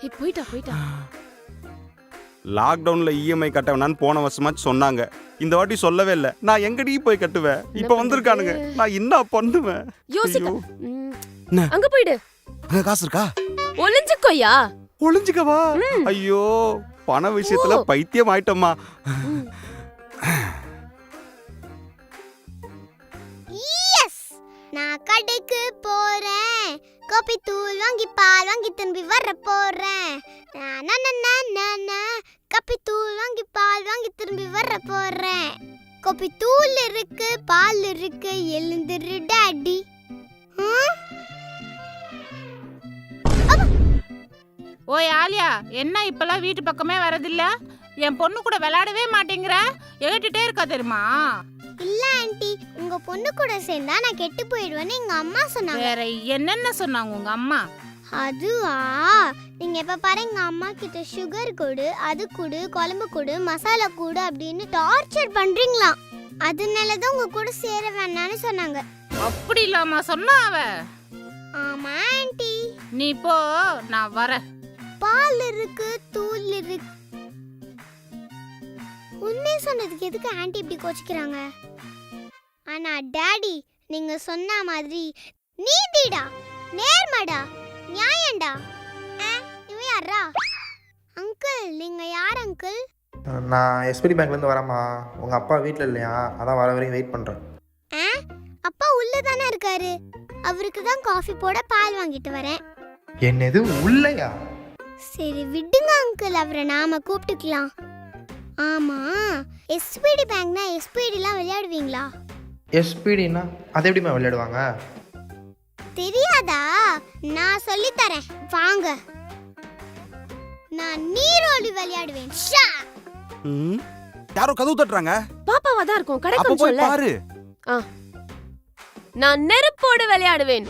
ஏய் போயிட்டா போயிட்டா. லாக்டவுன்ல இஎம்ஐ கட்ட வேணான்னு போன வருஷமாச்சு சொன்னாங்க. இந்த வாட்டி சொல்லவே இல்லை. நான் எங்கடி போய் கட்டுவேன். இப்போ? வந்திருக்கானுங்க. நான் என்ன பண்ணுவேன்? யோசிக்க. ம்? அங்க போயிடு. அங்க காசு இருக்கா? ஒளிஞ்சுக்கோயா? ஒளிஞ்சுக்கவா? ஐயோ பண விஷயத்துல. பைத்தியம் ஆயிட்டோமா போறேன் காபி தூள் வாங்கி பால் வாங்கி திரும்பி வர போறேன் காபி தூள் வாங்கி பால் வாங்கி திரும்பி வர போறேன் காபி தூள் இருக்கு பால் இருக்கு எழுந்துரு டாடி ஓய் ஆலியா என்ன இப்பெல்லாம் வீட்டு பக்கமே வரதில்ல? என் பொண்ணு கூட விளையாடவே மாட்டேங்கிற. ஏட்டுட்டே இருக்கா தெரியுமா? இல்ல ஆண்டி. உங்க பொண்ணு கூட சேர்ந்தா நான் கெட்டு போயிடுவேன்னு எங்க அம்மா சொன்னாங்க. வேற என்னென்ன சொன்னாங்க உங்க அம்மா? அதுவா? நீங்க எப்ப பாரு எங்க அம்மா கிட்ட சுகர் கொடு அது கொடு குழம்பு கொடு மசாலா கொடு அப்படின்னு டார்ச்சர் பண்றீங்களாம். அதனால தான் உங்க கூட சேர வேணாம்னு சொன்னாங்க. அப்படி இல்லாம சொன்னா அவ? ஆமா ஆண்டி. நீ போ நான் வரேன். பால் இருக்கு தூள் இருக்கு. உண்மை சொன்னதுக்கு எதுக்கு ஆண்டி இப்படி கோச்சிக்கிறாங்க? ஆனா டாடி நீங்க சொன்ன மாதிரி நீதிடா நேர்மடா நியாயம்டா. ஆ, இவன் யாரா அங்கிள் நீங்க யார் அங்கிள்? நான் எஸ்பிடி பேங்க்லேருந்து வரேம்மா. உங்கள் அப்பா வீட்டில் இல்லையா? அதான் வர வரைக்கும் வெயிட் பண்ணுறேன் ஆ அப்பா உள்ள தானே இருக்காரு. அவருக்கு தான் காஃபி போட பால் வாங்கிட்டு வரேன். என்னது உள்ளையா? சரி விடுங்க அங்கிள் அவரை நாம கூப்பிட்டுக்கலாம். ஆமா எஸ்பிடி பேங்க்னா எஸ்பிடிலாம் விளையாடுவீங்களா? எஸ்பிடின்னா அதை எப்படிம்மா விளையாடுவாங்க? தெரியாதா? நான் சொல்லி தரேன் வாங்க. நான் நீரோலி விளையாடுவேன். ஷா! ம், யாரோ கதவு தட்டுறாங்க? பாப்பாவா தான் இருக்கும். அப்ப கிடைக்கும் போய் சொல்ல. பாரு. நான் நெருப்போடு விளையாடுவேன்.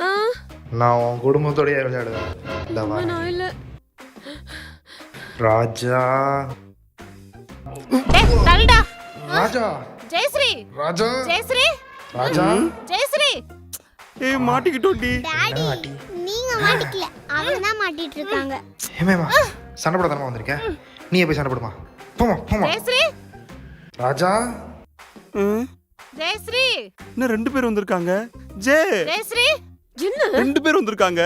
ஆ, நான் உன் குடும்பத்தோடய விளையாடுவேன். இந்த வா. நான் இல்ல. ராஜா. டேய், தள்ளுடா. ராஜா. ஜெயஸ்ரீ. ராஜா. ஜெயஸ்ரீ. ராஜா. ஜெயஸ்ரீ. ஏய் மாட்டிக்கிட்டோண்டி. டாடி நீங்க மாட்டிக்கல. அவங்க தான் மாட்டிட்டு இருக்காங்க ஏமேம்மா சண்டை போட தானே வந்திருக்க? நீயே போய் சண்டை போடுமா? போமா போமா ஜெயஸ்ரீ. ராஜா. ம், ஜெயஸ்ரீ. இன்னும் ரெண்டு பேர் வந்திருக்காங்க. ஜே. ஜெயஸ்ரீ. என்ன? ரெண்டு பேர் வந்திருக்காங்க.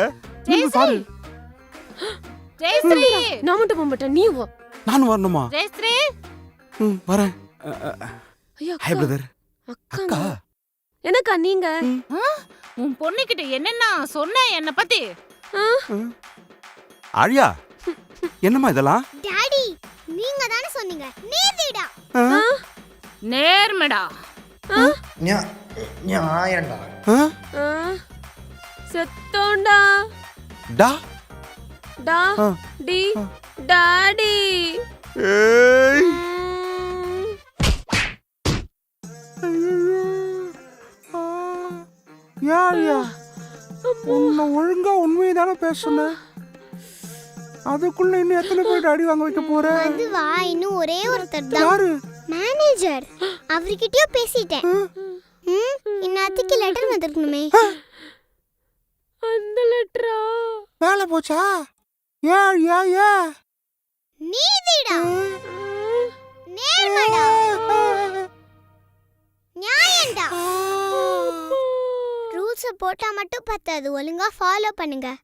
நீங்க பாரு. ஜெயஸ்ரீ. நான் மட்டும் போக மாட்டேன் நீ வா நானும் வரணுமா? ஜெயஸ்ரீ. ம், வரேன். ஐயா ஹாய் பிரதர் அக்கா. எனக்கா நீங்க? உன் பொண்ணுகிட்ட என்னென்ன சொன்ன என்ன பத்தி? ஆழியா என்னம்மா இதெல்லாம்? டாடி நீங்க தானே சொன்னீங்க. நீதிடா ஆ? நேர்மடா? ஆ, செத்தோண்டா. டா. டா. டி டாடி. ஏய். யாழியா உன்னை ஒழுங்கா உண்மையை தானே பேசுன? அதுக்குள்ள இன்னும் எத்தனை பேர் அடி வாங்க வைக்க போற? அதுவா இன்னும் ஒரே ஒருத்தர் தான். யாரு? மேனேஜர் அவர்கிட்டயோ பேசிட்டேன். ம் இன்னத்துக்கு லெட்டர் வந்திருக்கணுமே அந்த லெட்டரா வேலை போச்சா? ஏன் ஏன் ஏன்? நீதிடா. நேர்மடா. நியாயம்டா. ரூல்ஸை போட்டால் மட்டும் பத்தாது. ஒழுங்காக ஃபாலோ பண்ணுங்கள்